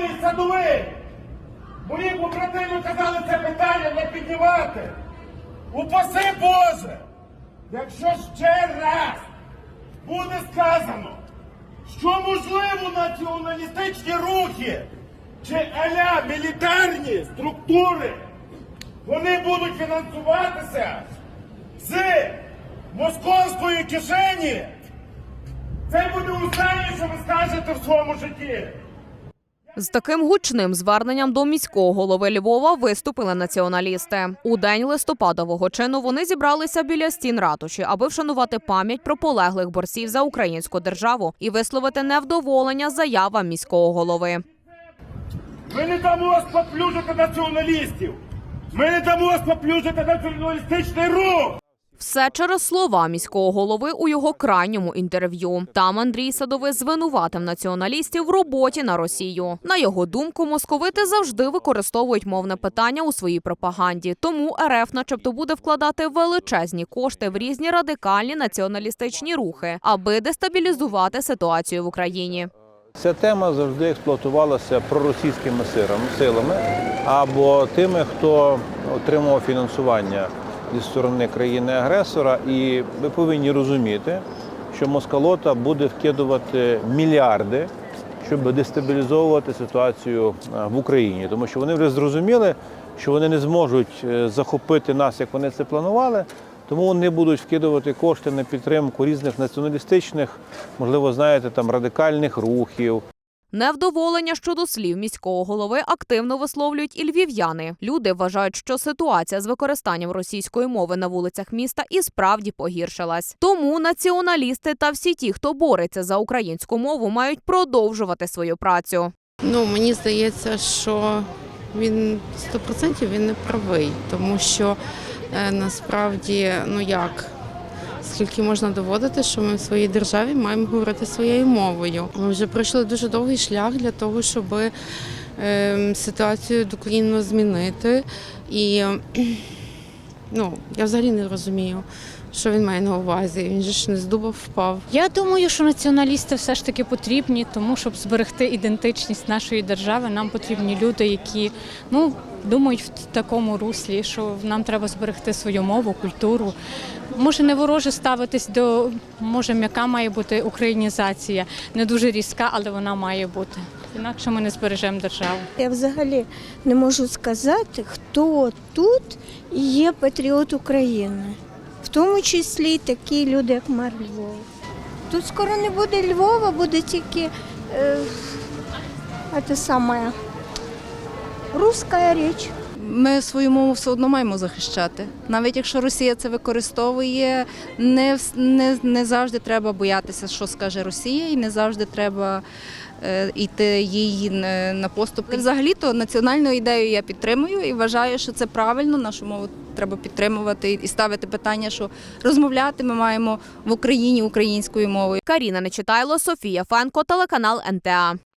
Шановний садовий, мої побратими казали це питання не піднімати. Упаси Боже, якщо ще раз буде сказано, що можливо націоналістичні рухи чи аля мілітарні структури, вони будуть фінансуватися з московської кишені, це буде останнє, що ви скажете в своєму житті. З таким гучним зверненням до міського голови Львова виступили націоналісти. У день листопадового чину вони зібралися біля стін ратуші, аби вшанувати пам'ять про полеглих борців за українську державу і висловити невдоволення заявам міського голови. Ми не дамо споплюжити націоналістів. Ми не дамо споплюжити націоналістичний рух. Все через слова міського голови у його крайньому інтерв'ю. Там Андрій Садовий звинуватив націоналістів в роботі на Росію. На його думку, московити завжди використовують мовне питання у своїй пропаганді. Тому РФ, начебто, буде вкладати величезні кошти в різні радикальні націоналістичні рухи, аби дестабілізувати ситуацію в Україні. Ця тема завжди експлуатувалася проросійськими силами, або тими, хто отримував фінансування зі сторони країни-агресора. І ви повинні розуміти, що Москалота буде вкидувати мільярди, щоб дестабілізовувати ситуацію е, в Україні, тому що вони вже зрозуміли, що вони не зможуть е, захопити нас, як вони це планували. Тому вони будуть вкидувати кошти на підтримку різних націоналістичних, можливо, знаєте, там радикальних рухів. Невдоволення щодо слів міського голови активно висловлюють і львів'яни. Люди вважають, що ситуація з використанням російської мови на вулицях міста і справді погіршилась. Тому націоналісти та всі ті, хто бореться за українську мову, мають продовжувати свою працю. Ну, мені здається, що він 100% він не правий, тому що е, насправді, ну як, скільки можна доводити, що ми в своїй державі маємо говорити своєю мовою. Ми вже пройшли дуже довгий шлях для того, щоб е, ситуацію докорінно змінити. І ну, я взагалі не розумію, що він має на увазі. Він же ж не з дуба впав. Я думаю, що націоналісти все ж таки потрібні, тому щоб зберегти ідентичність нашої держави, нам потрібні люди, які ну думають в такому руслі, що нам треба зберегти свою мову, культуру. Може, не вороже ставитись до може, м'яка має бути українізація, не дуже різка, але вона має бути. Інакше ми не збережемо державу. Я взагалі не можу сказати, хто тут є патріот України, в тому числі такі люди, як мер Львова. Тут скоро не буде Львова, буде тільки е, те саме, руська річ. Ми свою мову все одно маємо захищати. Навіть якщо Росія це використовує, не, не, не завжди треба боятися, що скаже Росія, і не завжди треба е, йти їй на на поступки. Взагалі-то національну ідею я підтримую і вважаю, що це правильно. Нашу мову треба підтримувати і ставити питання, що розмовляти ми маємо в Україні українською мовою. Каріна Нечитайло, Софія Фенко, телеканал НТА.